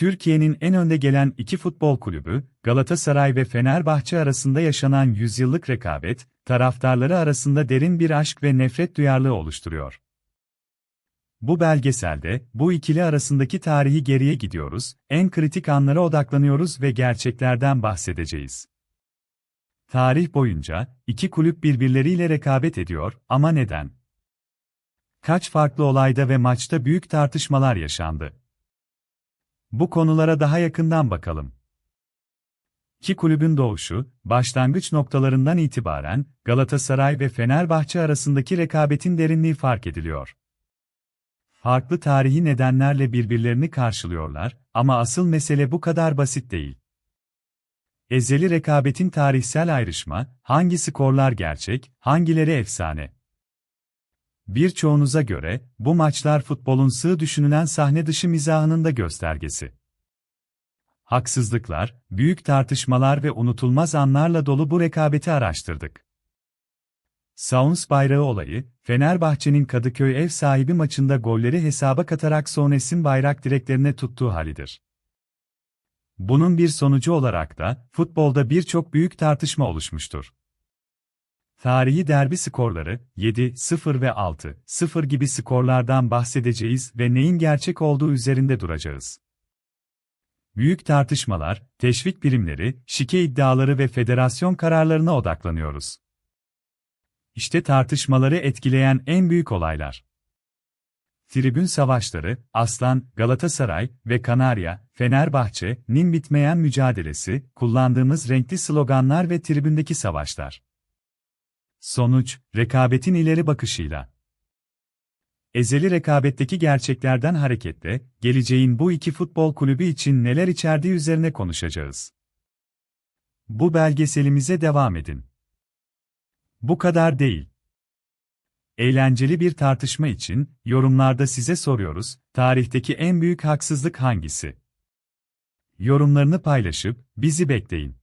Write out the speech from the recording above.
Türkiye'nin en önde gelen iki futbol kulübü, Galatasaray ve Fenerbahçe arasında yaşanan yüzyıllık rekabet, taraftarları arasında derin bir aşk ve nefret duyarlılığı oluşturuyor. Bu belgeselde, bu ikili arasındaki tarihi geriye gidiyoruz, en kritik anlara odaklanıyoruz ve gerçeklerden bahsedeceğiz. Tarih boyunca, iki kulüp birbirleriyle rekabet ediyor, ama neden? Kaç farklı olayda ve maçta büyük tartışmalar yaşandı? Bu konulara daha yakından bakalım. İki kulübün doğuşu, başlangıç noktalarından itibaren Galatasaray ve Fenerbahçe arasındaki rekabetin derinliği fark ediliyor. Farklı tarihi nedenlerle birbirlerini karşılıyorlar ama asıl mesele bu kadar basit değil. Ezeli rekabetin tarihsel ayrışma, hangi skorlar gerçek, hangileri efsane? Birçoğunuza göre, bu maçlar futbolun sığ düşünülen sahne dışı mizahının da göstergesi. Haksızlıklar, büyük tartışmalar ve unutulmaz anlarla dolu bu rekabeti araştırdık. Sauns bayrağı olayı, Fenerbahçe'nin Kadıköy ev sahibi maçında golleri hesaba katarak Sones'in bayrak direklerine tuttuğu halidir. Bunun bir sonucu olarak da, futbolda birçok büyük tartışma oluşmuştur. Tarihi derbi skorları, 7, 0 ve 6, 0 gibi skorlardan bahsedeceğiz ve neyin gerçek olduğu üzerinde duracağız. Büyük tartışmalar, teşvik birimleri, şike iddiaları ve federasyon kararlarına odaklanıyoruz. İşte tartışmaları etkileyen en büyük olaylar. Tribün savaşları, Aslan, Galatasaray ve Kanarya, Fenerbahçe'nin bitmeyen mücadelesi, kullandığımız renkli sloganlar ve tribündeki savaşlar. Sonuç, rekabetin ileri bakışıyla. Ezeli rekabetteki gerçeklerden hareketle, geleceğin bu iki futbol kulübü için neler içerdiği üzerine konuşacağız. Bu belgeselimize devam edin. Bu kadar değil. Eğlenceli bir tartışma için, yorumlarda size soruyoruz, tarihteki en büyük haksızlık hangisi? Yorumlarını paylaşıp, bizi bekleyin.